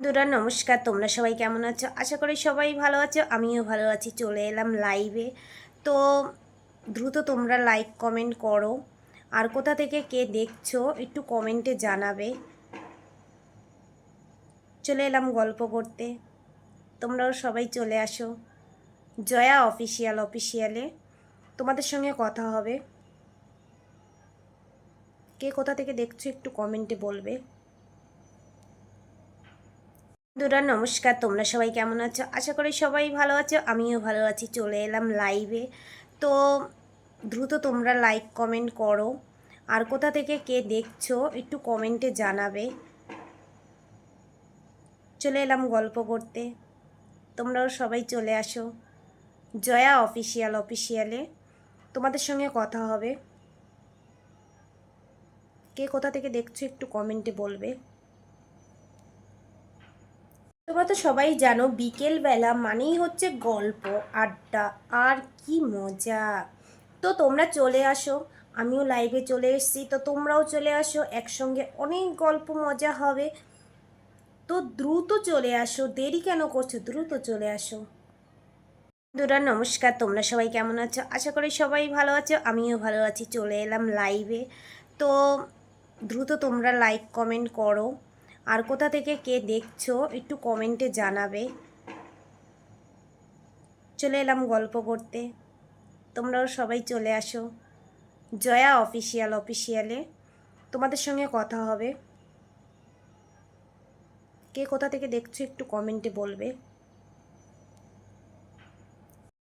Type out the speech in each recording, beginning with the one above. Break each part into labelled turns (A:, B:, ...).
A: বন্ধুরা নমস্কার। তোমরা সবাই কেমন আছো? আশা করি সবাই ভালো আছো। আমিও ভালো আছি। চলে এলাম লাইভে তো দ্রুত তোমরা লাইক কমেন্ট করো। আর কোথা থেকে কে দেখছ, একটু কমেন্টে জানাবে। চলে এলাম গল্প করতে। তোমরাও সবাই চলে আসো। জয়া অফিসিয়াল অফিসিয়ালে তোমাদের সঙ্গে কথা হবে। কে কোথা থেকে দেখছ, একটু কমেন্টে বলবে। বন্ধুরা, নমস্কার। তোমরা সবাই কেমন আছো? আশা করি সবাই ভালো আছো, আমিও ভালো আছি। চলে এলাম লাইভে তো দ্রুত তোমরা লাইক কমেন্ট করো। আর কোথা থেকে কে দেখছ, একটু কমেন্টে জানাবে। চলে এলাম গল্প করতে। তোমরাও সবাই চলে আসো। জয়া অফিসিয়াল অফিসিয়ালে তোমাদের সঙ্গে কথা হবে। কে কোথা থেকে দেখছ, একটু কমেন্টে বলবে। তোমরা তো সবাই জানো, বিকেলবেলা মানেই হচ্ছে গল্প, আড্ডা, আর কি মজা। তো তোমরা চলে আসো, আমিও লাইভে চলে এসেছি, তো তোমরাও চলে আসো, একসঙ্গে অনেক গল্প মজা হবে। তো দ্রুত চলে আসো, দেরি কেন করছ? দ্রুত চলে আসো। বন্ধুরা, নমস্কার, তোমরা সবাই কেমন আছো? আশা করি সবাই ভালো আছো, আমিও ভালো আছি, চলে এলাম লাইভে তো দ্রুত তোমরা লাইক কমেন্ট করো। আর কোথা থেকে কে দেখছ, একটু কমেন্টে জানাবে। চলে এলাম গল্প করতে। তোমরাও সবাই চলে আসো। জয়া অফিসিয়াল অফিসিয়ালে তোমাদের সঙ্গে কথা হবে। কে কোথা থেকে দেখছ, একটু কমেন্টে বলবে।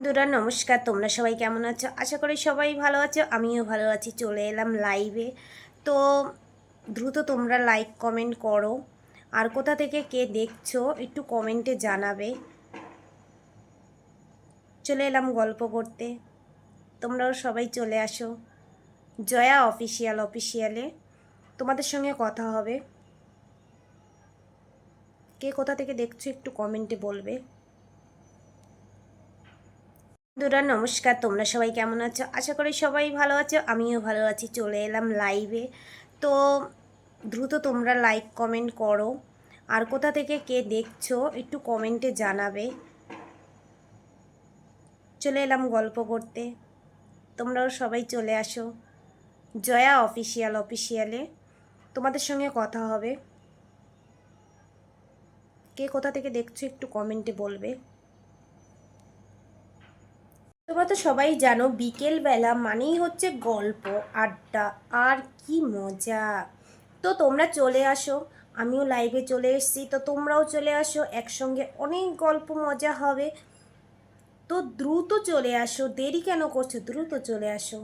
A: বন্ধুরা, নমস্কার। তোমরা সবাই কেমন আছো? আশা করি সবাই ভালো আছো। আমিও ভালো আছি। চলে এলাম লাইভে তো দ্রুত তোমরা লাইক কমেন্ট করো। আর কোথা থেকে কে দেখছ, একটু কমেন্টে জানাবে। চলে এলাম গল্প করতে। তোমরাও সবাই চলে আসো। জয়া অফিসিয়াল অফিসিয়ালে তোমাদের সঙ্গে কথা হবে। কে কোথা থেকে দেখছ, একটু কমেন্টে বলবে। বন্ধুরা, নমস্কার। তোমরা সবাই কেমন আছো? আশা করি সবাই ভালো আছো। আমিও ভালো আছি। চলে এলাম লাইভে তো দ্রুত তোমরা লাইক কমেন্ট করো। আর কোথা থেকে কে দেখছ, একটু কমেন্টে জানাবে। চলে এলাম গল্প করতে। তোমরাও সবাই চলে আসো। জয়া অফিসিয়াল অফিসিয়ালে তোমাদের সঙ্গে কথা হবে। কে কোথা থেকে দেখছ, একটু কমেন্টে বলবে। তোমরা তো সবাই জানো, বিকেলবেলা মানেই হচ্ছে গল্প, আড্ডা, আর কি মজা। তো তোমরা চলে আসো, আমিও লাইভে চলে এসেছি, তো তোমরাও চলে আসো, একসঙ্গে অনেক গল্প মজা হবে। তো দ্রুত চলে আসো, দেরি কেন করছ? দ্রুত চলে আসো।